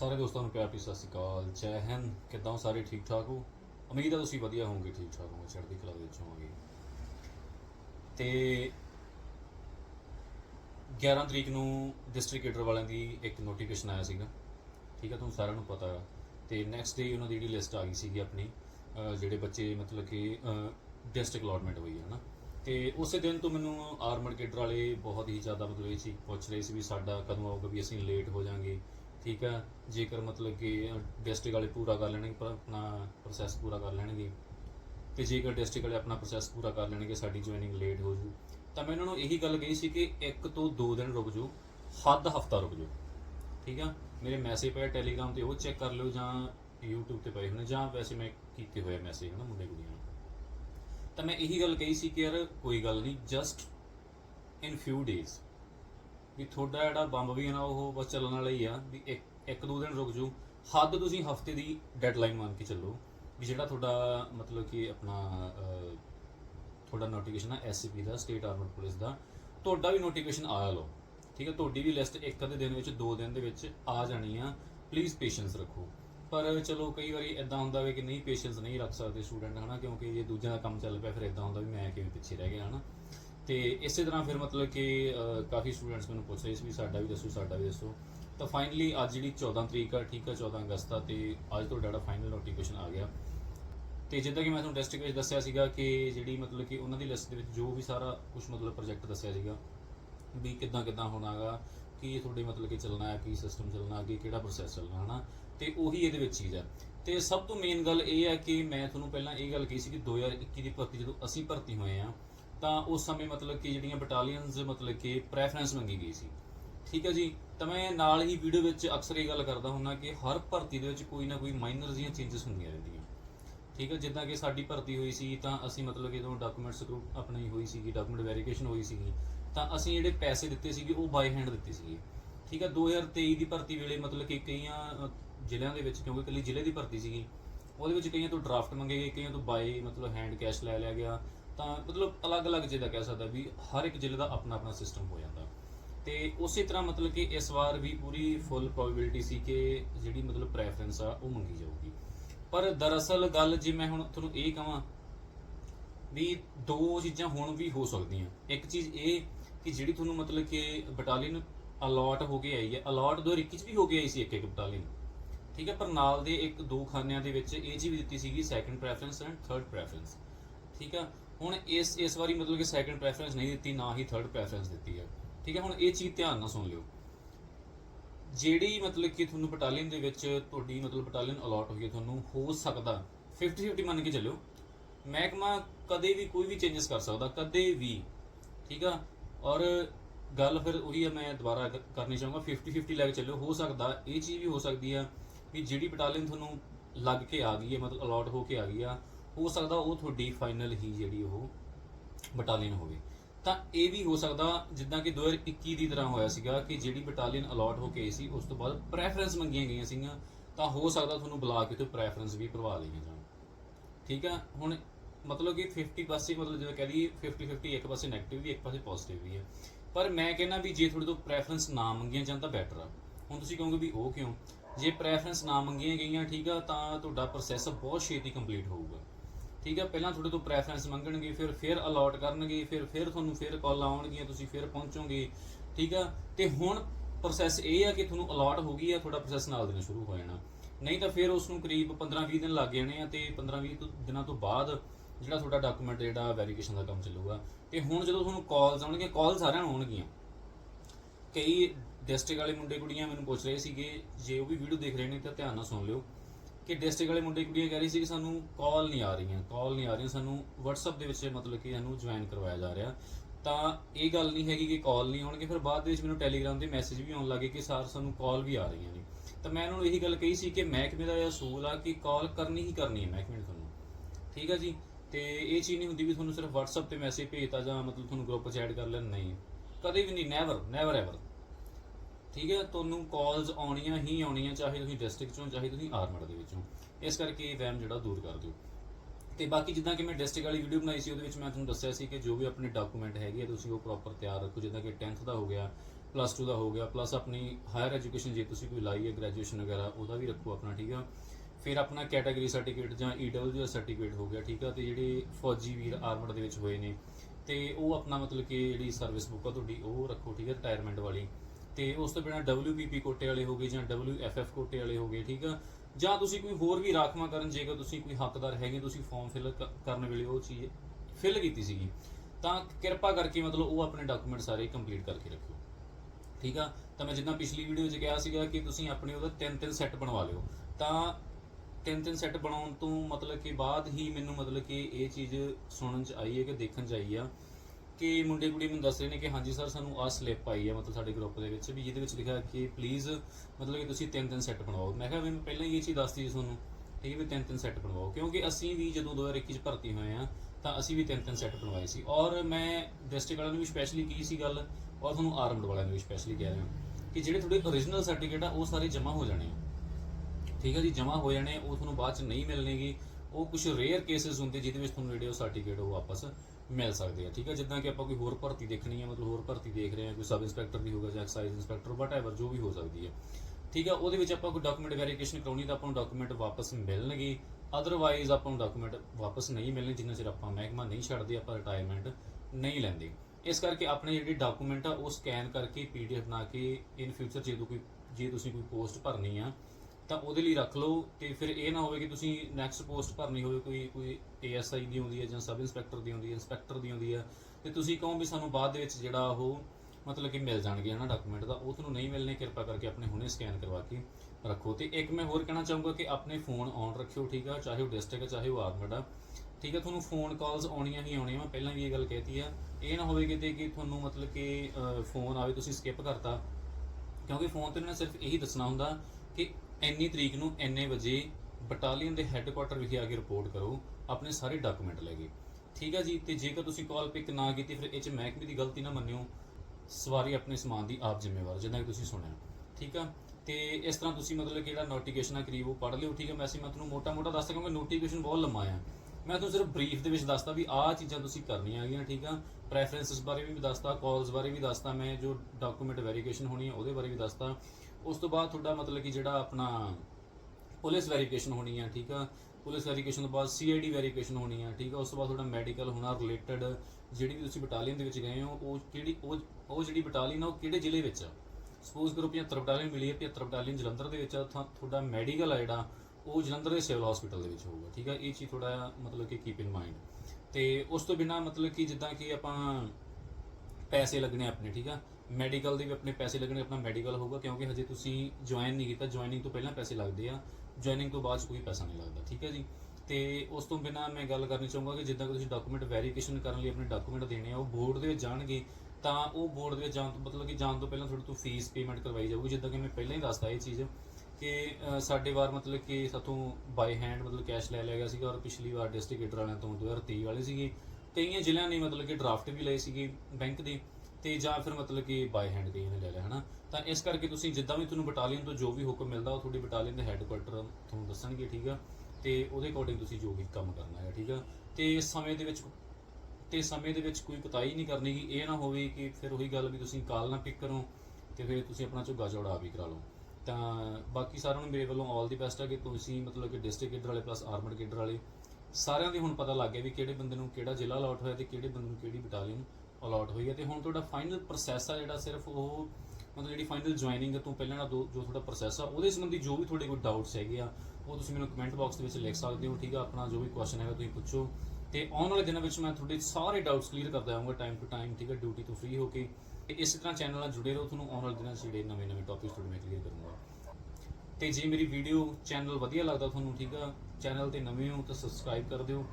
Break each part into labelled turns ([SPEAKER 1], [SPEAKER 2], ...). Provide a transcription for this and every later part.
[SPEAKER 1] ਸਾਰੇ ਦੋਸਤਾਂ ਨੂੰ ਪਿਆਰ ਭਰੀ ਸਤਿ ਸ਼੍ਰੀ ਅਕਾਲ, ਜੈ ਹਿੰਦ, ਕਿੱਦਾਂ ਹੋ ਸਾਰੇ ਠੀਕ ਠਾਕ ਹੋ? ਉਮੀਦ ਹੈ ਤੁਸੀਂ ਵਧੀਆ ਹੋਵੋਗੇ, ਠੀਕ ਠਾਕ ਹੋਵੋਗੇ, ਚੜ੍ਹਦੀ ਕਲਾ ਦੇ ਵਿੱਚ ਹੋਵੋਗੇ। ਤੇ 11 ਤਰੀਕ ਨੂੰ ਡਿਸਟ੍ਰਿਕਟ ਏਡਰ ਵਾਲਿਆਂ ਦੀ ਇੱਕ ਨੋਟੀਫਿਕੇਸ਼ਨ ਆਇਆ ਸੀਗਾ। ਠੀਕ ਹੈ, ਤੁਹਾਨੂੰ ਸਾਰਿਆਂ ਨੂੰ ਪਤਾ ਹੈ। ਤੇ ਨੈਕਸਟ ਡੇ ਉਹਨਾਂ ਦੀ ਜਿਹੜੀ ਲਿਸਟ ਆ ਗਈ ਸੀਗੀ ਆਪਣੀ ਜਿਹੜੇ ਬੱਚੇ ਮਤਲਬ ਕਿ ਡਿਸਟ੍ਰਿਕਟ ਅਲਾਟਮੈਂਟ ਹੋਈ ਹੈ ਨਾ ਤੇ ਉਸੇ ਦਿਨ ਤੋਂ ਮੈਨੂੰ ਆਰਮਡ ਕੇਡਰ ਵਾਲੇ ਬਹੁਤ ਹੀ ਜ਼ਿਆਦਾ ਮਤਲਬ ਇਹ ਚੀਜ਼ ਪੁੱਛ ਰਹੇ ਸੀ ਵੀ ਸਾਡਾ ਕਦੋਂ ਆਊਗਾ ਵੀ ਅਸੀਂ ਲੇਟ ਹੋ ਜਾਾਂਗੇ ਠੀਕ ਆ, ਜੇਕਰ ਮਤਲਬ ਕਿ ਡਿਸਟ੍ਰਿਕਟ ਵਾਲੇ ਪੂਰਾ ਕਰ ਲੈਣਗੇ, ਪਰ ਆਪਣਾ ਪ੍ਰੋਸੈਸ ਪੂਰਾ ਕਰ ਲੈਣਗੇ। ਤੇ ਜੇਕਰ ਡਿਸਟ੍ਰਿਕਟ ਵਾਲੇ ਆਪਣਾ ਪ੍ਰੋਸੈਸ ਪੂਰਾ ਕਰ ਲੈਣਗੇ, ਸਾਡੀ ਜੁਆਇਨਿੰਗ ਲੇਟ ਹੋ ਜੂ। ਤਾਂ ਮੈਂ ਉਹਨਾਂ ਨੂੰ ਇਹੀ ਗੱਲ ਕਹੀ ਸੀ ਕਿ ਇੱਕ ਤੋਂ ਦੋ ਦਿਨ ਰੁਕ ਜਾਓ, ਹੱਦ ਹਫਤਾ ਰੁਕ ਜਾਓ। ਠੀਕ ਆ, ਮੇਰੇ ਮੈਸੇਜ ਪਏ ਟੈਲੀਗ੍ਰਾਮ ਤੇ ਉਹ ਚੈੱਕ ਕਰ ਲਿਓ ਜਾਂ YouTube ਤੇ ਪਏ ਹੋਣੇ, ਜਾਂ ਵੈਸੇ ਮੈਂ ਕੀਤੇ ਹੋਏ ਮੈਸੇਜ ਹਨਾ ਮੁੰਡੇ ਕੁੜੀਆਂ ਨੂੰ ਤਾਂ ਮੈਂ ਇਹੀ ਗੱਲ ਕਹੀ ਸੀ ਕਿ ਯਾਰ ਕੋਈ ਗੱਲ ਨਹੀਂ ਜਸਟ ਇਨ ਫਿਊ ਡੇਜ਼ ਵੀ ਤੁਹਾਡਾ ਜਿਹੜਾ ਬੰਬ ਵੀ ਹੈ ਨਾ, ਉਹ ਬਸ ਚੱਲਣ ਵਾਲਾ ਹੀ ਆ, ਵੀ ਇੱਕ ਇੱਕ ਦੋ ਦਿਨ ਰੁਕ ਜੂ ਹੱਦ ਤੁਸੀਂ ਹਫ਼ਤੇ ਦੀ ਡੈਡਲਾਈਨ ਮੰਨ ਕੇ ਚੱਲੋ, ਵੀ ਜਿਹੜਾ ਤੁਹਾਡਾ ਮਤਲਬ ਕਿ ਆਪਣਾ ਤੁਹਾਡਾ ਨੋਟੀਫਿਕੇਸ਼ਨ ਹੈ ਐਸਸੀਪੀ ਦਾ ਸਟੇਟ ਆਰਮਡ ਪੁਲਿਸ ਦਾ, ਤੁਹਾਡਾ ਵੀ ਨੋਟੀਫਿਕੇਸ਼ਨ ਆ ਲਓ। ਠੀਕ ਹੈ, ਤੁਹਾਡੀ ਵੀ ਲਿਸਟ ਇੱਕ ਅੱਧੇ ਦਿਨ ਵਿੱਚ, ਦੋ ਦਿਨ ਦੇ ਵਿੱਚ ਆ ਜਾਣੀ ਆ। ਪਲੀਜ਼ ਪੇਸ਼ੈਂਸ ਰੱਖੋ। ਪਰ ਚਲੋ, ਕਈ ਵਾਰੀ ਇਦਾਂ ਹੁੰਦਾ ਵੀ ਕਿ ਨਹੀਂ ਪੇਸ਼ੈਂਸ ਨਹੀਂ ਰੱਖ ਸਕਦੇ ਸਟੂਡੈਂਟ ਹਨਾ, ਕਿਉਂਕਿ ਜੇ ਦੂਜਿਆਂ ਦਾ ਕੰਮ ਚੱਲ ਪਿਆ, ਫਿਰ ਇਦਾਂ ਹੁੰਦਾ ਵੀ ਮੈਂ ਕਿਵੇਂ ਪਿੱਛੇ ਰਹਿ ਗਿਆ, ਹਨਾ। ਤੇ ਇਸੇ ਤਰ੍ਹਾਂ ਫਿਰ ਮਤਲਬ ਕਿ ਅਹ, ਕਾਫੀ ਸਟੂਡੈਂਟਸ ਮੈਨੂੰ ਪੁੱਛ ਰਹੇ ਸੀ ਵੀ ਸਾਡਾ ਵੀ ਦੱਸੋ ਸਾਡਾ ਵੀ ਦੱਸੋ। ਤਾਂ ਫਾਈਨਲੀ ਅੱਜ ਜਿਹੜੀ 14 ਤਰੀਕ ਆ ਠੀਕ ਆ 14 ਅਗਸਤ ਆ ਤੇ ਅੱਜ ਤੁਹਾਡਾ ਜਿਹੜਾ ਫਾਈਨਲ ਨੋਟੀਫਿਕੇਸ਼ਨ ਆ ਗਿਆ। ਤੇ ਜਿੱਦਾਂ ਕਿ ਮੈਂ ਤੁਹਾਨੂੰ ਡਿਸਟ੍ਰਿਕਟ ਵਿੱਚ ਦੱਸਿਆ ਸੀਗਾ ਕਿ ਜਿਹੜੀ ਮਤਲਬ ਕਿ ਉਹਨਾਂ ਦੀ ਲਿਸਟ ਦੇ ਵਿੱਚ ਜੋ ਵੀ ਸਾਰਾ ਕੁਝ ਮਤਲਬ ਪ੍ਰੋਜੈਕਟ ਦੱਸਿਆ ਸੀਗਾ ਵੀ ਕਿੱਦਾਂ ਕਿੱਦਾਂ ਹੋਣਾਗਾ ਕੀ ਤੁਹਾਡੇ ਮਤਲਬ ਕਿ ਚੱਲਣਾ ਹੈ ਕੀ ਸਿਸਟਮ ਚੱਲਣਾ ਅੱਗੇ ਕਿਹੜਾ ਪ੍ਰੋਸੈਸ ਚੱਲਣਾ ਹਨਾ? ਤੇ ਉਹੀ ਇਹਦੇ ਵਿੱਚ ਚੀਜ਼ ਹੈ ਤੇ ਸਭ ਤੋਂ ਮੇਨ ਗੱਲ ਇਹ ਹੈ ਕਿ ਮੈਂ ਤੁਹਾਨੂੰ ਪਹਿਲਾਂ ਇਹ ਗੱਲ ਕਹੀ ਸੀ ਕਿ 2021 ਦੀ ਭਰਤੀ ਜਦੋਂ ਅਸੀਂ ਭਰਤੀ ਹੋਏ ਆ ਤਾਂ ਉਸ ਸਮੇਂ ਮਤਲਬ ਕਿ ਜਿਹੜੀਆਂ ਬਟਾਲੀਅਨਸ ਮਤਲਬ ਕਿ ਪ੍ਰੈਫਰੈਂਸ ਮੰਗੀ ਗਈ ਸੀ। ਠੀਕ ਹੈ ਜੀ? ਤਾਂ ਮੈਂ ਨਾਲ ਹੀ ਵੀਡੀਓ ਵਿੱਚ ਅਕਸਰ ਇਹ ਗੱਲ ਕਰਦਾ ਹੁੰਨਾ ਕਿ ਹਰ ਭਰਤੀ ਦੇ ਵਿੱਚ ਕੋਈ ਨਾ ਕੋਈ ਮਾਈਨਰ ਜਿਹੀਆਂ ਚੇਂਜਸ ਹੁੰਦੀਆਂ ਰਹਿੰਦੀਆਂ। ਠੀਕ ਹੈ? ਜਿੱਦਾਂ ਕਿ ਸਾਡੀ ਭਰਤੀ ਹੋਈ ਸੀ, ਤਾਂ ਅਸੀਂ ਮਤਲਬ ਕਿ ਜਦੋਂ ਡਾਕੂਮੈਂਟਸ ਗਰੁੱਪ ਆਪਣੀ ਹੋਈ ਸੀਗੀ ਡਾਕੂਮੈਂਟ ਵੈਰੀਫਿਕੇਸ਼ਨ ਹੋਈ ਸੀਗੀ, ਤਾਂ ਅਸੀਂ ਜਿਹੜੇ ਪੈਸੇ ਦਿੱਤੇ ਸੀਗੇ, ਉਹ ਬਾਈ ਹੈਂਡ ਦਿੱਤੇ ਸੀਗੇ। ਠੀਕ ਹੈ? 2023 ਦੀ ਭਰਤੀ ਵੇਲੇ ਮਤਲਬ ਕਿ ਕਈਆਂ ਜ਼ਿਲ੍ਹਿਆਂ ਦੇ ਵਿੱਚ, ਕਿਉਂਕਿ ਇਕੱਲੀ ਜ਼ਿਲ੍ਹੇ ਦੀ ਭਰਤੀ ਸੀਗੀ, ਉਹਦੇ ਵਿੱਚ ਕਈਆਂ ਤੋਂ ਡਰਾਫਟ ਮੰਗੇ ਗਏ, ਕਈਆਂ ਤੋਂ ਬਾਈ ਮਤਲਬ ਹੈਂਡ ਕੈਸ਼ ਲੈ ਲਿਆ ਗਿਆ। ਤਾਂ ਮਤਲਬ ਅਲੱਗ-ਅਲੱਗ ਜਿਹਦਾ ਕਹਿ ਸਕਦਾ ਵੀ ਹਰ ਇੱਕ ਜ਼ਿਲ੍ਹੇ ਦਾ ਆਪਣਾ ਆਪਣਾ ਸਿਸਟਮ ਹੋ ਜਾਂਦਾ। ਤੇ ਉਸੇ ਤਰ੍ਹਾਂ ਮਤਲਬ ਕਿ ਇਸ ਵਾਰ ਵੀ ਪੂਰੀ ਫੁੱਲ ਪ੍ਰੋਬੇਬਿਲਿਟੀ ਸੀ ਕਿ ਜਿਹੜੀ ਮਤਲਬ ਪ੍ਰੈਫਰੈਂਸ ਆ ਉਹ ਮੰਗੀ ਜਾਊਗੀ। ਪਰ ਦਰਅਸਲ ਗੱਲ ਜੇ ਮੈਂ ਹੁਣ ਤੁਹਾਨੂੰ ਇਹ ਕਹਾਂ ਵੀ ਦੋ ਚੀਜ਼ਾਂ ਹੁਣ ਵੀ ਹੋ ਸਕਦੀਆਂ। ਇੱਕ ਚੀਜ਼ ਇਹ ਕਿ ਜਿਹੜੀ ਤੁਹਾਨੂੰ ਮਤਲਬ ਕਿ ਬਟਾਲੀਅਨ ਅਲਾਟ ਹੋ ਕੇ ਆਈ ਹੈ ਅਲਾਟ 2021 ਚ ਵੀ ਹੋ ਕੇ ਆਈ ਸੀ ਇੱਕ ਇੱਕ ਬਟਾਲੀਅਨ ਠੀਕ ਹੈ, ਪਰ ਨਾਲ ਦੇ ਇੱਕ ਦੋ ਖਾਨਿਆਂ ਦੇ ਵਿੱਚ ਇਹ ਚੀਜ਼ ਵੀ ਦਿੱਤੀ ਸੀਗੀ second preference and third preference ਠੀਕ ਆ ਹੁਣ ਇਸ ਇਸ ਵਾਰੀ ਮਤਲਬ ਕਿ ਸੈਕੰਡ ਪ੍ਰੈਫਰੈਂਸ ਨਹੀਂ ਦਿੱਤੀ, ਨਾ ਹੀ ਥਰਡ ਪ੍ਰੈਫਰੈਂਸ ਦਿੱਤੀ ਹੈ ਠੀਕ ਹੈ, ਹੁਣ ਇਹ ਚੀਜ਼ ਧਿਆਨ ਨਾਲ ਸੁਣ ਲਿਓ। ਜਿਹੜੀ ਮਤਲਬ ਕਿ ਤੁਹਾਨੂੰ ਬਟਾਲੀਅਨ ਦੇ ਵਿੱਚ ਤੁਹਾਡੀ ਮਤਲਬ ਬਟਾਲੀਅਨ ਅਲਾਟ ਹੋਈ ਹੈ ਤੁਹਾਨੂੰ, ਹੋ ਸਕਦਾ 50 50 ਮੰਨ ਕੇ ਚੱਲਿਓ। ਮਹਿਕਮਾ ਕਦੇ ਵੀ ਕੋਈ ਵੀ ਚੇਂਜਸ ਕਰ ਸਕਦਾ, ਕਦੇ ਵੀ। ਠੀਕ ਆ? ਔਰ ਗੱਲ ਫਿਰ ਉਹੀ ਆ, ਮੈਂ ਦੁਬਾਰਾ ਕਰਨੀ ਚਾਹੂੰਗਾ 50 50 ਲੈ ਕੇ ਚੱਲਿਓ। ਹੋ ਸਕਦਾ, ਇਹ ਚੀਜ਼ ਵੀ ਹੋ ਸਕਦੀ ਆ ਵੀ ਜਿਹੜੀ ਬਟਾਲੀਅਨ ਤੁਹਾਨੂੰ ਲੱਗ ਕੇ ਆ ਗਈ ਹੈ, ਮਤਲਬ ਅਲਾਟ ਹੋ ਕੇ ਆ ਗਈ ਆ ਹੋ ਸਕਦਾ ਉਹ ਤੁਹਾਡੀ ਫਾਈਨਲ ਹੀ ਜਿਹੜੀ ਉਹ ਬਟਾਲੀਅਨ ਹੋਵੇ। ਤਾਂ ਇਹ ਵੀ ਹੋ ਸਕਦਾ ਜਿੱਦਾਂ ਕਿ 2021 ਦੀ ਤਰ੍ਹਾਂ ਹੋਇਆ ਸੀਗਾ ਕਿ ਜਿਹੜੀ ਬਟਾਲੀਅਨ ਅਲਾਟ ਹੋ ਕੇ ਸੀ, ਉਸ ਤੋਂ ਬਾਅਦ ਪ੍ਰੈਫਰੈਂਸ ਮੰਗੀਆਂ ਗਈਆਂ ਸੀਗੀਆਂ, ਤਾਂ ਹੋ ਸਕਦਾ ਤੁਹਾਨੂੰ ਬੁਲਾ ਕੇ ਤੇ ਪ੍ਰੈਫਰੈਂਸ ਵੀ ਭਰਵਾ ਲਈਆਂ ਜਾਣ। ਠੀਕ ਆ? ਹੁਣ ਮਤਲਬ ਕਿ 50 ਪਾਸੇ, ਮਤਲਬ ਜਿਵੇਂ ਕਹਿ ਲਈਏ 50 50 ਇੱਕ ਪਾਸੇ 네ਗੇਟਿਵ ਵੀ, ਇੱਕ ਪਾਸੇ ਪੋਜ਼ਿਟਿਵ ਵੀ ਹੈ ਪਰ ਮੈਂ ਕਹਿੰਦਾ ਵੀ ਜੇ ਤੁਹਾਡੇ ਤੋਂ ਪ੍ਰੈਫਰੈਂਸ ਨਾ ਮੰਗੀਆਂ ਜਾਣ ਤਾਂ ਬੈਟਰ ਆ। ਹੁਣ ਤੁਸੀਂ ਕਹੋਗੇ ਵੀ ਉਹ ਕਿਉਂ? ਜੇ ਪ੍ਰੈਫਰੈਂਸ ਨਾ ਮੰਗੀਆਂ ਗਈਆਂ, ਠੀਕ ਆ, ਤਾਂ ਤੁਹਾਡਾ ਪ੍ਰੋਸੈਸ ਬਹੁਤ ਛੇਤੀ ਕੰਪਲੀਟ ਹੋਊਗਾ। ਠੀਕ ਆ ਪਹਿਲਾਂ ਤੁਹਾਡੇ ਤੋਂ ਪ੍ਰੈਫਰੈਂਸ ਮੰਗਣਗੇ, ਫਿਰ ਫਿਰ ਅਲਾਟ ਕਰਨਗੇ, ਫਿਰ ਫਿਰ ਤੁਹਾਨੂੰ ਫਿਰ ਕਾਲ ਆਉਣਗੀਆਂ, ਤੁਸੀਂ ਫਿਰ ਪਹੁੰਚੋਗੇ। ਠੀਕ ਆ ਤੇ ਹੁਣ ਪ੍ਰੋਸੈਸ ਇਹ ਆ ਕਿ ਤੁਹਾਨੂੰ ਅਲਾਟ ਹੋ ਗਈ ਆ, ਤੁਹਾਡਾ ਪ੍ਰੋਸੈਸ ਨਾਲ ਦੇਣਾ ਸ਼ੁਰੂ ਹੋ ਜਾਣਾ। ਨਹੀਂ ਤਾਂ ਫਿਰ ਉਸ ਨੂੰ ਕਰੀਬ 15-20 ਦਿਨ ਲੱਗ ਜਾਣੇ ਆ ਤੇ 15-20 ਦਿਨਾਂ ਤੋਂ ਬਾਅਦ ਜਿਹੜਾ ਤੁਹਾਡਾ ਡਾਕੂਮੈਂਟ ਜਿਹੜਾ ਵੈਰੀਫਿਕੇਸ਼ਨ ਦਾ ਕੰਮ ਚੱਲੂਗਾ। ਤੇ ਹੁਣ ਜਦੋਂ ਤੁਹਾਨੂੰ ਕਾਲਸ ਆਉਣਗੀਆਂ ਕਾਲ ਸਾਰਿਆਂ ਨੂੰ ਆਉਣਗੀਆਂ। ਕਈ ਡਿਸਟ੍ਰਿਕਟ ਵਾਲੇ ਮੁੰਡੇ ਕੁੜੀਆਂ ਮੈਨੂੰ ਪੁੱਛ ਰਹੇ ਸੀਗੇ, ਜੇ ਉਹ ਵੀ ਵੀਡੀਓ ਦੇਖ ਰਹੇ ਨੇ ਤਾਂ ਧਿਆਨ ਨਾਲ ਸੁਣ ਲਿਓ। ਕਿ ਡਿਸਟ੍ਰਿਕਟ ਵਾਲੇ ਮੁੰਡੇ ਕੁੜੀਆਂ ਕਹਿ ਰਹੀ ਸੀ ਕਿ ਸਾਨੂੰ ਕਾਲ ਨਹੀਂ ਆ ਰਹੀਆਂ ਕਾਲ ਨਹੀਂ ਆ ਰਹੀਆਂ, ਸਾਨੂੰ WhatsApp ਦੇ ਵਿੱਚ ਮਤਲਬ ਕਿ ਸਾਨੂੰ ਜੁਆਇਨ ਕਰਵਾਇਆ ਜਾ ਰਿਹਾ। ਤਾਂ ਇਹ ਗੱਲ ਨਹੀਂ ਹੈਗੀ ਕਿ ਕਾਲ ਨਹੀਂ ਆਉਣਗੇ, ਫਿਰ ਬਾਅਦ ਦੇ ਵਿੱਚ ਮੈਨੂੰ ਟੈਲੀਗ੍ਰਾਮ ਤੇ ਮੈਸੇਜ ਵੀ ਆਉਣ ਲੱਗੇ ਕਿ ਸਰ ਸਾਨੂੰ ਕਾਲ ਵੀ ਆ ਰਹੀਆਂ ਨੇ। ਤਾਂ ਮੈਂ ਉਹਨਾਂ ਨੂੰ ਇਹੀ ਗੱਲ ਕਹੀ ਸੀ ਕਿ ਮਹਿਕਮੇ ਦਾ ਇਹ ਅਸੂਲ ਆ ਕਿ ਕਾਲ ਕਰਨੀ ਹੀ ਕਰਨੀ ਹੈ ਮਹਿਕਮੇ ਨੇ ਤੁਹਾਨੂੰ। ਠੀਕ ਆ ਜੀ? ਤੇ ਇਹ ਚੀਜ਼ ਨਹੀਂ ਹੁੰਦੀ ਵੀ ਤੁਹਾਨੂੰ ਸਿਰਫ WhatsApp ਤੇ ਮੈਸੇਜ ਭੇਜਤਾ ਜਾਂ ਮਤਲਬ ਤੁਹਾਨੂੰ ਗਰੁੱਪ 'ਚ ਐਡ ਕਰ ਲੈਣ, ਨਹੀਂ। ਕਦੇ ਵੀ ਨਹੀਂ ਨੈਵਰ ਨੈਵਰ ਐਵਰ ਠੀਕ ਹੈ, ਤੁਹਾਨੂੰ ਕਾਲਸ ਆਉਣੀਆਂ ਹੀ ਆਉਣੀਆਂ, ਚਾਹੇ ਤੁਸੀਂ ਡਿਸਟ੍ਰਿਕਟ ਚੋਂ, ਚਾਹੇ ਤੁਸੀਂ ਆਰਮਡ ਦੇ ਵਿੱਚੋਂ। ਇਸ ਕਰਕੇ ਇਹ ਵਹਿਮ ਜਿਹੜਾ ਦੂਰ ਕਰ ਦਿਓ। ਤੇ ਬਾਕੀ ਜਿੱਦਾਂ ਕਿ ਮੈਂ ਡਿਸਟ੍ਰਿਕਟ ਵਾਲੀ ਵੀਡੀਓ ਬਣਾਈ ਸੀ, ਉਹਦੇ ਵਿੱਚ ਮੈਂ ਤੁਹਾਨੂੰ ਦੱਸਿਆ ਸੀ ਕਿ ਜੋ ਵੀ ਆਪਣੇ ਡਾਕੂਮੈਂਟ ਹੈਗੇ ਆ, ਤੁਸੀਂ ਉਹ ਪ੍ਰੋਪਰ ਤਿਆਰ ਰੱਖੋ। ਜਿੱਦਾਂ ਕਿ 10th ਦਾ ਹੋ ਗਿਆ ਪਲੱਸ 2 ਦਾ ਹੋ ਗਿਆ ਪਲੱਸ ਆਪਣੀ ਹਾਇਰ ਐਜੂਕੇਸ਼ਨ ਜੇ ਤੁਸੀਂ ਕੋਈ ਲਾਈ ਹੈ ਗ੍ਰੈਜੂਏਸ਼ਨ ਵਗੈਰਾ, ਉਹਦਾ ਵੀ ਰੱਖੋ ਆਪਣਾ, ਠੀਕ ਆ? ਫਿਰ ਆਪਣਾ ਕੈਟਾਗਰੀ ਸਰਟੀਫਿਕੇਟ ਜਾਂ E ਈਡਬਲਯੂ ਸਰਟੀਫਿਕੇਟ ਹੋ ਗਿਆ, ਠੀਕ ਆ? ਤੇ ਜਿਹੜੇ ਫੌਜੀ ਵੀਰ ਆਰਮਡ ਦੇ ਵਿੱਚ ਹੋਏ ਨੇ, ਤੇ ਉਹ ਆਪਣਾ ਮਤਲਬ ਕਿ ਜਿਹੜੀ ਸਰਵਿਸ ਬੁੱਕ ਆ ਤੁਹਾਡੀ, ਉਹ ਰੱਖੋ, ਠੀਕ ਆ? ਰਿਟਾਇਰਮੈਂਟ ਵਾਲੀ। ਤੇ ਉਸ ਤੋਂ ਬਿਨਾ WPP ਕੋਟੇ ਵਾਲੇ ਹੋਗੇ ਜਾਂ WFF ਕੋਟੇ ਵਾਲੇ ਹੋਗੇ ਠੀਕ ਆ? ਜਾਂ ਤੁਸੀਂ ਕੋਈ ਹੋਰ ਵੀ ਰਾਖਵਾਂ ਕਰਨ, ਜੇਕਰ ਤੁਸੀਂ ਕੋਈ ਹੱਕਦਾਰ ਹੈਗੇ, ਤੁਸੀਂ ਫਾਰਮ ਫਿਲ ਕਰਨ ਵੇਲੇ ਉਹ ਚੀਜ਼ ਫਿਲ ਕੀਤੀ ਸੀਗੀ, ਤਾਂ ਕਿਰਪਾ ਕਰਕੇ ਮਤਲਬ ਉਹ ਆਪਣੇ ਡਾਕੂਮੈਂਟ ਸਾਰੇ ਕੰਪਲੀਟ ਕਰਕੇ ਰੱਖਿਓ। ਠੀਕ ਆ? ਤਾਂ ਮੈਂ ਜਿੱਦਾਂ ਪਿਛਲੀ ਵੀਡੀਓ 'ਚ ਕਿਹਾ ਸੀਗਾ ਕਿ ਤੁਸੀਂ ਆਪਣੇ ਉਹਦਾ ਤਿੰਨ ਤਿੰਨ ਸੈੱਟ ਬਣਵਾ ਲਿਓ। ਤਾਂ ਤਿੰਨ ਤਿੰਨ ਸੈੱਟ ਬਣਾਉਣ ਤੋਂ ਮਤਲਬ ਕਿ ਬਾਅਦ ਹੀ ਮੈਨੂੰ ਮਤਲਬ ਕਿ ਇਹ ਚੀਜ਼ ਸੁਣਨ 'ਚ ਆਈ ਹੈ ਕਿ ਦੇਖਣ 'ਚ ਆਈ ਆ। ਕਿ ਮੁੰਡੇ ਕੁੜੀ ਮੈਨੂੰ ਦੱਸ ਰਹੇ ਨੇ ਕਿ ਹਾਂਜੀ ਸਰ, ਸਾਨੂੰ ਆਹ ਸਲਿੱਪ ਆਈ ਹੈ ਮਤਲਬ ਸਾਡੇ ਗਰੁੱਪ ਦੇ ਵਿੱਚ ਵੀ, ਜਿਹਦੇ ਵਿੱਚ ਲਿਖਿਆ ਕਿ ਪਲੀਜ਼ ਮਤਲਬ ਕਿ ਤੁਸੀਂ ਤਿੰਨ ਤਿੰਨ ਸੈੱਟ ਬਣਵਾਓ। ਮੈਂ ਕਿਹਾ ਵੀ ਮੈਂ ਪਹਿਲਾਂ ਹੀ ਇਹ ਚੀਜ਼ ਦੱਸਤੀ ਸੀ ਤੁਹਾਨੂੰ ਠੀਕ ਹੈ ਵੀ ਤਿੰਨ ਤਿੰਨ ਸੈੱਟ ਬਣਵਾਓ, ਕਿਉਂਕਿ ਅਸੀਂ ਵੀ ਜਦੋਂ 2021 ਚ ਭਰਤੀ ਹੋਏ ਆ ਤਾਂ ਅਸੀਂ ਵੀ ਤਿੰਨ ਤਿੰਨ ਸੈੱਟ ਬਣਵਾਏ ਸੀ। ਔਰ ਮੈਂ ਡਿਸਟ੍ਰਿਕਟ ਵਾਲਿਆਂ ਨੂੰ ਵੀ ਸਪੈਸ਼ਲੀ ਕੀ ਸੀ ਗੱਲ, ਔਰ ਤੁਹਾਨੂੰ ਆਰਮਡ ਵਾਲਿਆਂ ਨੂੰ ਵੀ ਸਪੈਸ਼ਲੀ ਕਹਿ ਰਿਹਾ ਕਿ ਜਿਹੜੇ ਤੁਹਾਡੇ ਓਰੀਜਨਲ ਸਰਟੀਫਿਕੇਟ ਆ, ਉਹ ਸਾਰੇ ਜਮ੍ਹਾਂ ਹੋ ਜਾਣੇ ਆ। ਠੀਕ ਹੈ ਜੀ, ਜਮ੍ਹਾਂ ਹੋ ਜਾਣੇ ਉਹ ਤੁਹਾਨੂੰ ਬਾਅਦ ਚ ਨਹੀਂ ਮਿਲਣਗੇ। ਉਹ ਕੁਝ ਰੇਅਰ ਕੇਸਸ ਹੁੰਦੇ ਜਿਹਦੇ ਵਿੱਚ ਤੁਹਾਨੂੰ ਜਿਹੜੇ ਉਹ ਸਰਟੀਫਿਕੇਟ ਉਹ ਵਾਪਸ ਮਿਲ ਸਕਦੇ ਆ ਠੀਕ ਹੈ? ਜਿੱਦਾਂ ਕਿ ਆਪਾਂ ਕੋਈ ਹੋਰ ਭਰਤੀ ਦੇਖਣੀ ਹੈ, ਮਤਲਬ ਹੋਰ ਭਰਤੀ ਦੇਖ ਰਹੇ ਹਾਂ, ਕੋਈ ਸਬ ਇੰਸਪੈਕਟਰ ਦੀ ਹੋਗਾ ਜਾਂ ਐਕਸਾਈਜ਼ ਇੰਸਪੈਕਟਰ ਵਟਐਵਰ ਜੋ ਵੀ ਹੋ ਸਕਦੀ ਹੈ। ਠੀਕ ਹੈ? ਉਹਦੇ ਵਿੱਚ ਆਪਾਂ ਕੋਈ ਡਾਕੂਮੈਂਟ ਵੈਰੀਫਿਕੇਸ਼ਨ ਕਰਾਉਣੀ, ਤਾਂ ਆਪਾਂ ਨੂੰ ਡਾਕੂਮੈਂਟ ਵਾਪਸ ਮਿਲਣਗੇ। ਅਦਰਵਾਈਜ਼ ਆਪਾਂ ਨੂੰ ਡਾਕੂਮੈਂਟ ਵਾਪਸ ਨਹੀਂ ਮਿਲਣੇ, ਜਿੰਨਾ ਚਿਰ ਆਪਾਂ ਮਹਿਕਮਾ ਨਹੀਂ ਛੱਡਦੇ, ਆਪਾਂ ਰਿਟਾਇਰਮੈਂਟ ਨਹੀਂ ਲੈਂਦੇ। ਇਸ ਕਰਕੇ ਆਪਣੇ ਜਿਹੜੇ ਡਾਕੂਮੈਂਟ ਆ, ਉਹ ਸਕੈਨ ਕਰਕੇ ਪੀਡੀਐਫ ਬਣਾ ਕੇ ਇਨ ਫਿਊਚਰ ਜੇ ਕੋਈ, ਜੇ ਤੁਸੀਂ ਕੋਈ ਪੋਸਟ ਭਰਨੀ ਆ ਤਾਂ ਉਹਦੇ ਲਈ ਰੱਖ ਲਓ ਤੇ ਫਿਰ ਇਹ ਨਾ ਹੋਵੇ ਕਿ ਤੁਸੀਂ ਨੈਕਸਟ ਪੋਸਟ ਭਰਨੀ ਹੋਵੇ, ਕੋਈ ਕੋਈ ਏਐਸਆਈ ਦੀ ਹੁੰਦੀ ਹੈ ਜਾਂ ਸਬ ਇੰਸਪੈਕਟਰ ਦੀ ਹੁੰਦੀ ਹੈ ਇੰਸਪੈਕਟਰ ਦੀ ਹੁੰਦੀ ਹੈ, ਤੇ ਤੁਸੀਂ ਕਹੋ ਵੀ ਸਾਨੂੰ ਬਾਅਦ ਦੇ ਵਿੱਚ ਜਿਹੜਾ ਉਹ ਮਤਲਬ ਕਿ ਮਿਲ ਜਾਣਗੇ ਹਨਾ ਡਾਕੂਮੈਂਟ ਦਾ, ਉਹ ਤੁਹਾਨੂੰ ਨਹੀਂ ਮਿਲਨੇ ਕਿਰਪਾ ਕਰਕੇ ਆਪਣੇ ਹੁਣੇ ਸਕੈਨ ਕਰਵਾ ਕੇ ਰੱਖੋ। ਤੇ ਇੱਕ ਮੈਂ ਹੋਰ ਕਹਿਣਾ ਚਾਹੂੰਗਾ ਕਿ ਆਪਣੇ ਫੋਨ ਔਨ ਰੱਖਿਓ, ਠੀਕ ਆ, ਚਾਹੇ ਉਹ ਡਿਸਟ੍ਰਿਕਟ ਚਾਹੇ ਉਹ ਆਰਮਡ ਆ, ਠੀਕ ਹੈ ਤੁਹਾਨੂੰ ਫੋਨ ਕਾਲਸ ਆਉਣੀਆਂ ਹੀ ਆਉਣੀਆਂ ਮੈਂ ਪਹਿਲਾਂ ਵੀ ਇਹ ਗੱਲ ਕਹਿਤੀ ਆ। ਇਹ ਨਾ ਹੋਵੇ ਕਿਤੇ ਕਿ ਤੁਹਾਨੂੰ ਮਤਲਬ ਕਿ ਫੋਨ ਆਵੇ, ਤੁਸੀਂ ਸਕਿਪ ਕਰਤਾ, ਕਿਉਂਕਿ ਫੋਨ ਤੇ ਉਹਨਾਂ ਨੇ ਸਿਰਫ ਇਹੀ ਦੱਸਣਾ ਹੁੰਦਾ ਕਿ ਇੰਨੀ ਤਰੀਕ ਨੂੰ ਇੰਨੇ ਵਜੇ ਬਟਾਲੀਅਨ ਦੇ ਹੈੱਡਕੁਆਟਰ ਵਿਖੇ ਆ ਕੇ ਰਿਪੋਰਟ ਕਰੋ, ਆਪਣੇ ਸਾਰੇ ਡਾਕੂਮੈਂਟ ਲੈ ਕੇ। ਠੀਕ ਹੈ ਜੀ? ਤੇ ਜੇਕਰ ਤੁਸੀਂ ਕਾਲ ਪਿਕ ਨਾ ਕੀਤੀ, ਫਿਰ ਇਹ ਚ ਮਹਿਕਮੇ ਦੀ ਗਲਤੀ ਨਾ ਮੰਨਿਓ। ਸਵਾਰੀ ਆਪਣੇ ਸਮਾਨ ਦੀ ਆਪ ਜ਼ਿੰਮੇਵਾਰ ਜਿੱਦਾਂ ਕਿ ਤੁਸੀਂ ਸੁਣਿਆ। ਠੀਕ ਆ? ਤੇ ਇਸ ਤਰ੍ਹਾਂ ਤੁਸੀਂ ਮਤਲਬ ਕਿ ਜਿਹੜਾ ਨੋਟੀਫਿਕੇਸ਼ਨ ਆ ਕਰੀਬ ਉਹ ਪੜ੍ਹ ਲਿਓ, ਠੀਕ ਹੈ ਮੈਂ ਮੈਂ ਤੁਹਾਨੂੰ ਮੋਟਾ-ਮੋਟਾ ਦੱਸਦਾ ਕਿਉਂਕਿ ਨੋਟੀਫਿਕੇਸ਼ਨ ਬਹੁਤ ਲੰਮਾ ਆ। ਮੈਂ ਤੁਹਾਨੂੰ ਸਿਰਫ ਬਰੀਫ ਦੇ ਵਿੱਚ ਦੱਸਦਾ ਵੀ ਆਹ ਚੀਜ਼ਾਂ ਤੁਸੀਂ ਕਰਨੀਆਂ ਹੈਗੀਆਂ, ਠੀਕ ਆ? ਪ੍ਰੈਫਰੈਂਸਸ ਬਾਰੇ ਵੀ ਦੱਸਦਾ ਕਾਲਸ ਬਾਰੇ ਵੀ ਦੱਸਦਾ, ਮੈਂ ਜੋ ਡਾਕੂਮੈਂਟ ਵੈਰੀਫਿਕੇਸ਼ਨ ਹੋਣੀ ਹੈ ਉਹਦੇ ਬਾਰੇ ਵੀ ਦੱਸਦਾ। ਉਸ ਤੋਂ ਬਾਅਦ ਤੁਹਾਡਾ ਮਤਲਬ ਕਿ ਜਿਹੜਾ ਆਪਣਾ ਪੁਲਿਸ ਵੈਰੀਫਿਕੇਸ਼ਨ ਹੋਣੀ ਆ, ਠੀਕ ਆ? ਪੁਲਿਸ ਵੈਰੀਫਿਕੇਸ਼ਨ ਤੋਂ ਬਾਅਦ ਸੀਆਈਡੀ ਵੈਰੀਫਿਕੇਸ਼ਨ ਹੋਣੀ ਆ, ਠੀਕ ਆ? ਉਸ ਤੋਂ ਬਾਅਦ ਤੁਹਾਡਾ ਮੈਡੀਕਲ ਹੋਣਾ ਰਿਲੇਟਡ ਜਿਹੜੀ ਵੀ ਤੁਸੀਂ ਬਟਾਲੀਅਨ ਦੇ ਵਿੱਚ ਗਏ ਹੋ, ਉਹ ਕਿਹੜੀ, ਉਹ ਉਹ ਜਿਹੜੀ ਬਟਾਲੀਅਨ ਆ, ਉਹ ਕਿਹੜੇ ਜ਼ਿਲ੍ਹੇ ਵਿੱਚ ਆ? ਸਪੋਜ਼ ਕਰੋ 75 ਬਟਾਲੀਅਨ ਮਿਲੀ ਹੈ 75 ਬਟਾਲੀਅਨ ਜਲੰਧਰ ਦੇ ਵਿੱਚ ਆ, ਤਾਂ ਤੁਹਾਡਾ ਮੈਡੀਕਲ ਆ ਜਿਹੜਾ, ਉਹ ਜਲੰਧਰ ਦੇ ਸਿਵਲ ਹਸਪੀਟਲ ਦੇ ਵਿੱਚ ਹੋਊਗਾ, ਠੀਕ ਆ? ਇਹ ਚੀਜ਼ ਥੋੜਾ ਮਤਲਬ ਕਿ ਕੀਪ ਇਨ ਮਾਈਂਡ ਤੇ ਉਸ ਤੋਂ ਬਿਨਾ ਮਤਲਬ ਕਿ ਜਿੱਦਾਂ ਕਿ ਆਪਾਂ ਪੈਸੇ ਲੱਗਣੇ ਆਪਣੇ, ਠੀਕ ਆ? ਮੈਡੀਕਲ ਦੇ ਵੀ ਆਪਣੇ ਪੈਸੇ ਲੱਗਣੇ, ਆਪਣਾ ਮੈਡੀਕਲ ਹੋਊਗਾ, ਕਿਉਂਕਿ ਹਜੇ ਤੁਸੀਂ ਜੁਆਇਨ ਨਹੀਂ ਕੀਤਾ। ਜੁਆਇਨਿੰਗ ਤੋਂ ਪਹਿਲਾਂ ਪੈਸੇ ਲੱਗਦੇ ਆ। ਜੁਆਇਨਿੰਗ ਤੋਂ ਬਾਅਦ 'ਚ ਕੋਈ ਪੈਸਾ ਨਹੀਂ ਲੱਗਦਾ, ਠੀਕ ਹੈ ਜੀ? ਤੇ ਉਸ ਤੋਂ ਬਿਨਾ ਮੈਂ ਗੱਲ ਕਰਨੀ ਚਾਹੂੰਗਾ ਕਿ ਜਿੱਦਾਂ ਕਿ ਤੁਸੀਂ ਡਾਕੂਮੈਂਟ ਵੈਰੀਫਿਕੇਸ਼ਨ ਕਰਨ ਲਈ ਆਪਣੇ ਡਾਕੂਮੈਂਟ ਦੇਣੇ ਆ, ਉਹ ਬੋਰਡ ਦੇ ਵਿੱਚ ਜਾਣਗੇ, ਤਾਂ ਉਹ ਬੋਰਡ ਦੇ ਵਿੱਚ ਜਾਣ ਤੋਂ ਮਤਲਬ ਕਿ ਜਾਣ ਤੋਂ ਪਹਿਲਾਂ ਤੁਹਾਡੇ ਤੋਂ ਫੀਸ ਪੇਮੈਂਟ ਕਰਵਾਈ ਜਾਊਗੀ। ਜਿੱਦਾਂ ਕਿ ਮੈਂ ਪਹਿਲਾਂ ਹੀ ਦੱਸਦਾ ਇਹ ਚੀਜ਼ ਕਿ ਸਾਡੇ ਵਾਰ ਮਤਲਬ ਕਿ ਸਾਥੋਂ ਬਾਈ ਹੈਂਡ ਮਤਲਬ ਕੈਸ਼ ਲੈ ਲਿਆ ਗਿਆ ਸੀਗਾ ਔਰ ਪਿਛਲੀ ਵਾਰ ਡਿਸਟ੍ਰਿਕਟ ਵਾਲਿਆਂ ਤੋਂ 2023 ਵਾਲੇ ਸੀਗੇ। ਕਈਆਂ ਜ਼ਿਲ੍ਹਿਆਂ ਨੇ ਮਤਲਬ ਕਿ ਡਰਾਫਟ ਵੀ ਲਏ ਸੀਗੇ ਬੈਂਕ ਦੇ। ਤੇ ਜਾਂ ਫਿਰ ਮਤਲਬ ਕਿ ਬਾਈ ਹੈਂਡ ਦੇ ਨੇ ਲੈ ਲਿਆ, ਹਨਾ? ਤਾਂ ਇਸ ਕਰਕੇ ਤੁਸੀਂ ਜਿੱਦਾਂ ਵੀ ਤੁਹਾਨੂੰ ਬਟਾਲੀਅਨ ਤੋਂ ਜੋ ਵੀ ਹੁਕਮ ਮਿਲਦਾ, ਉਹ ਤੁਹਾਡੀ ਬਟਾਲੀਅਨ ਦੇ ਹੈੱਡਕੁਆਟਰ ਤੁਹਾਨੂੰ ਦੱਸਣਗੇ, ਠੀਕ ਆ? ਤੇ ਉਹਦੇ ਅਕੋਰਡਿੰਗ ਤੁਸੀਂ ਜੋ ਵੀ ਕੰਮ ਕਰਨਾ ਹੈ ਠੀਕ ਆ? ਤੇ ਸਮੇਂ ਦੇ ਵਿੱਚ, ਤੇ ਸਮੇਂ ਦੇ ਵਿੱਚ ਕੋਈ ਕੁਤਾਹੀ ਨਹੀਂ ਕਰਨੀ ਗੀ। ਇਹ ਨਾ ਹੋਵੇ ਕਿ ਫਿਰ ਉਹੀ ਗੱਲ ਵੀ ਤੁਸੀਂ ਕਾਲ ਨਾ ਪਿਕ ਕਰੋ ਤੇ ਫਿਰ ਤੁਸੀਂ ਆਪਣਾ ਝੁੱਗਾ ਚੌੜਾ ਵੀ ਕਰਾ ਲਓ। ਤਾਂ ਬਾਕੀ ਸਾਰਿਆਂ ਨੂੰ ਮੇਰੇ ਵੱਲੋਂ ਆਲ ਦੀ ਬੈਸਟ ਹੈ ਕਿ ਤੁਸੀਂ ਮਤਲਬ ਕਿ ਡਿਸਟ੍ਰਿਕਟ ਗੇਡਰ ਵਾਲੇ ਪਲੱਸ ਆਰਮਡ ਗੇਡਰ ਵਾਲੇ, ਸਾਰਿਆਂ ਦੀ ਹੁਣ ਪਤਾ ਲੱਗ ਗਿਆ ਵੀ ਕਿਹੜੇ ਬੰਦੇ ਨੂੰ ਕਿਹੜਾ ਜ਼ਿਲ੍ਹਾ ਅਲਾਟ ਹੋਇਆ ਤੇ ਕਿਹੜੇ ਬੰਦੇ ਨੂੰ ਕਿਹੜੀ ਬਟਾਲੀਅਨ ਅਲਾਟ ਹੋਈ ਹੈ ਤੇ ਹੁਣ ਤੁਹਾਡਾ ਫਾਈਨਲ ਪ੍ਰੋਸੈਸ ਆ ਜਿਹੜਾ ਸਿਰਫ ਉਹ, ਮਤਲਬ ਜਿਹੜੀ ਫਾਈਨਲ ਜੁਆਇਨਿੰਗ ਤੋਂ ਪਹਿਲਾਂ ਦਾ ਜੋ ਤੁਹਾਡਾ ਪ੍ਰੋਸੈਸ ਆ, ਉਹਦੇ ਸੰਬੰਧੀ ਜੋ ਵੀ ਤੁਹਾਡੇ ਕੋਈ ਡਾਊਟਸ ਹੈਗੇ ਆ, ਉਹ ਤੁਸੀਂ ਮੈਨੂੰ ਕਮੈਂਟ ਬਾਕਸ ਦੇ ਵਿੱਚ ਲਿਖ ਸਕਦੇ ਹੋ, ਠੀਕ ਆ? ਆਪਣਾ ਜੋ ਵੀ ਕੁਐਸਚਨ ਹੈਗਾ ਤੁਸੀਂ ਪੁੱਛੋ। ਤੇ ਆਉਣ ਵਾਲੇ ਦਿਨਾਂ ਵਿੱਚ ਮੈਂ ਤੁਹਾਡੇ ਸਾਰੇ ਡਾਊਟਸ ਕਲੀਅਰ ਕਰਦਾ ਆਉਂਗਾ ਟਾਈਮ ਟੂ ਟਾਈਮ ਠੀਕ ਹੈ ਡਿਊਟੀ ਤੋਂ ਫ੍ਰੀ ਹੋ ਕੇ। ਤੇ ਇਸ ਤਰ੍ਹਾਂ ਚੈਨਲ ਨਾਲ ਜੁੜੇ ਰਹੋ, ਤੁਹਾਨੂੰ ਆਉਣ ਵਾਲੇ ਦਿਨਾਂ 'ਚ ਜਿਹੜੇ ਨਵੇਂ ਨਵੇਂ ਟੌਪਿਕਸ ਤੁਹਾਡੇ ਮੈਂ ਕਲੀਅਰ ਕਰੂੰਗਾ। ਤੇ ਜੇ ਮੇਰੀ ਵੀਡੀਓ ਚੈਨਲ ਵਧੀਆ ਲੱਗਦਾ ਤੁਹਾਨੂੰ, ਠੀਕ ਆ? ਚੈਨਲ ਤੇ ਨਵੇਂ ਹੋ ਤਾਂ ਸਬਸਕ੍ਰਾਈਬ ਕਰ ਦਿਓ।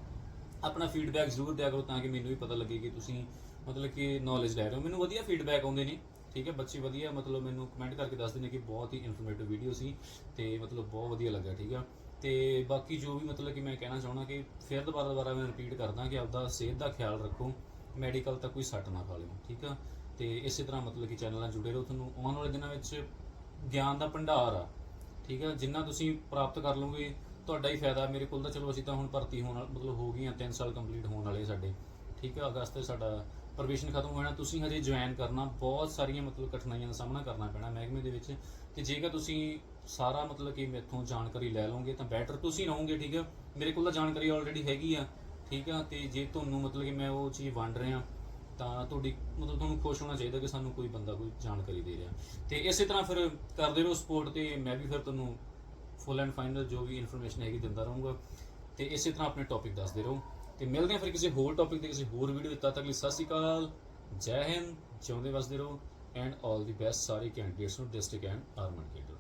[SPEAKER 1] ਆਪਣਾ ਫੀਡਬੈਕ ਜ਼ਰੂਰ ਦਿਆ ਕਰੋ ਤਾਂ ਕਿ ਮੈਨੂੰ ਵੀ ਪਤਾ ਲੱਗੇ ਕਿ ਤੁਸੀਂ ਮਤਲਬ ਕਿ ਨੌਲੇਜ ਲੈ ਰਹੇ ਹੋ। ਮੈਨੂੰ ਵਧੀਆ ਫੀਡਬੈਕ ਆਉਂਦੇ ਨੇ, ਠੀਕ ਹੈ? ਬੱਚੇ ਵਧੀਆ, ਮਤਲਬ ਮੈਨੂੰ ਕਮੈਂਟ ਕਰਕੇ ਦੱਸਦੇ ਨੇ ਕਿ ਬਹੁਤ ਹੀ ਇਨਫੋਰਮੇਟਿਵ ਵੀਡੀਓ ਸੀ ਤੇ ਮਤਲਬ ਬਹੁਤ ਵਧੀਆ ਲੱਗਾ, ਠੀਕ ਆ? ਤੇ ਬਾਕੀ ਜੋ ਵੀ ਮਤਲਬ ਕਿ ਮੈਂ ਕਹਿਣਾ ਚਾਹੁੰਦਾ ਕਿ ਫਿਰ ਦੁਬਾਰਾ ਦੁਬਾਰਾ ਮੈਂ ਰਿਪੀਟ ਕਰਦਾ ਕਿ ਆਪਦਾ ਸਿਹਤ ਦਾ ਖਿਆਲ ਰੱਖੋ ਮੈਡੀਕਲ ਤਾਂ ਕੋਈ ਸੱਟ ਨਾ ਖਾ ਲਿਓ, ਠੀਕ ਆ? ਤੇ ਇਸੇ ਤਰ੍ਹਾਂ ਮਤਲਬ ਕਿ ਚੈਨਲ ਨਾਲ ਜੁੜੇ ਰਹੋ ਤੁਹਾਨੂੰ ਆਉਣ ਵਾਲੇ ਦਿਨਾਂ ਵਿੱਚ ਗਿਆਨ ਦਾ ਭੰਡਾਰ ਆ, ਠੀਕ ਆ? ਜਿੰਨਾ ਤੁਸੀਂ ਪ੍ਰਾਪਤ ਕਰ ਲਓਗੇ, ਤੁਹਾਡਾ ਹੀ ਫਾਇਦਾ। ਮੇਰੇ ਕੋਲ ਤਾਂ ਚਲੋ ਅਸੀਂ ਤਾਂ ਹੁਣ ਭਰਤੀ ਹੋਣ ਮਤਲਬ ਹੋ ਗਈਆਂ 3 ਸਾਲ ਕੰਪਲੀਟ ਹੋਣ ਵਾਲੇ ਸਾਡੇ, ਠੀਕ ਆ? ਅਗਸਤ ਤੇ ਸਾਡਾ ਪ੍ਰੋਬੇਸ਼ਨ ਖਤਮ ਹੋ ਜਾਣਾ ਤੁਸੀਂ ਹਜੇ ਜੁਆਇਨ ਕਰਨਾ, ਬਹੁਤ ਸਾਰੀਆਂ ਮਤਲਬ ਕਠਿਨਾਈਆਂ ਦਾ ਸਾਹਮਣਾ ਕਰਨਾ ਪੈਣਾ ਮਹਿਕਮੇ ਦੇ ਵਿੱਚ। ਤੇ ਜੇਕਰ ਤੁਸੀਂ ਸਾਰਾ ਮਤਲਬ ਕਿ ਮੇਥੋਂ ਜਾਣਕਾਰੀ ਲੈ ਲਓਗੇ, ਤਾਂ ਬੈਟਰ ਤੁਸੀਂ ਰਹੋਗੇ, ਠੀਕ ਆ? ਮੇਰੇ ਕੋਲ ਤਾਂ ਜਾਣਕਾਰੀ ਆਲਰੇਡੀ ਹੈਗੀ ਆ, ਠੀਕ ਆ? ਤੇ ਜੇ ਤੁਹਾਨੂੰ ਮਤਲਬ ਕਿ ਮੈਂ ਉਹ ਚੀਜ਼ ਵੰਡ ਰਿਹਾ, ਤਾਂ ਤੁਹਾਡੀ ਮਤਲਬ ਤੁਹਾਨੂੰ ਖੁਸ਼ ਹੋਣਾ ਚਾਹੀਦਾ ਕਿ ਸਾਨੂੰ ਕੋਈ ਬੰਦਾ ਕੋਈ ਜਾਣਕਾਰੀ ਦੇ ਰਿਹਾ। ਤੇ ਇਸੇ ਤਰ੍ਹਾਂ ਫਿਰ ਕਰਦੇ ਰਹੋ ਸਪੋਰਟ ਤੇ, ਮੈਂ ਵੀ ਫਿਰ ਤੁਹਾਨੂੰ ਫੁੱਲ ਐਂਡ ਫਾਈਨਲ ਜੋ ਵੀ ਇਨਫੋਰਮੇਸ਼ਨ ਹੈਗੀ ਦਿੰਦਾ ਰਹੂੰਗਾ। ਤੇ ਇਸੇ ਤਰ੍ਹਾਂ ਆਪਣੇ ਟੌਪਿਕ ਦੱਸਦੇ ਰਹੋ। ਤੇ ਮਿਲਦੇ ਹਾਂ ਫਿਰ ਕਿਸੇ ਹੋਰ ਟੌਪਿਕ ਤੇ, ਕਿਸੇ ਹੋਰ ਵੀਡੀਓ ਤਦ ਤੱਕ ਲਈ ਸਤਿ ਸ਼੍ਰੀ ਅਕਾਲ, ਜੈ ਹਿੰਦ, ਜਿਉਂਦੇ ਵਸਦੇ ਰਹੋ ਐਂਡ ਆਲ ਦੀ ਬੈਸਟ ਸਾਰੇ ਕੈਂਡੀਡੇਟਸ ਨੂੰ ਡਿਸਟ੍ਰਿਕਟ ਐਂਡ ਆਰਮਡ ਕੇਡਰ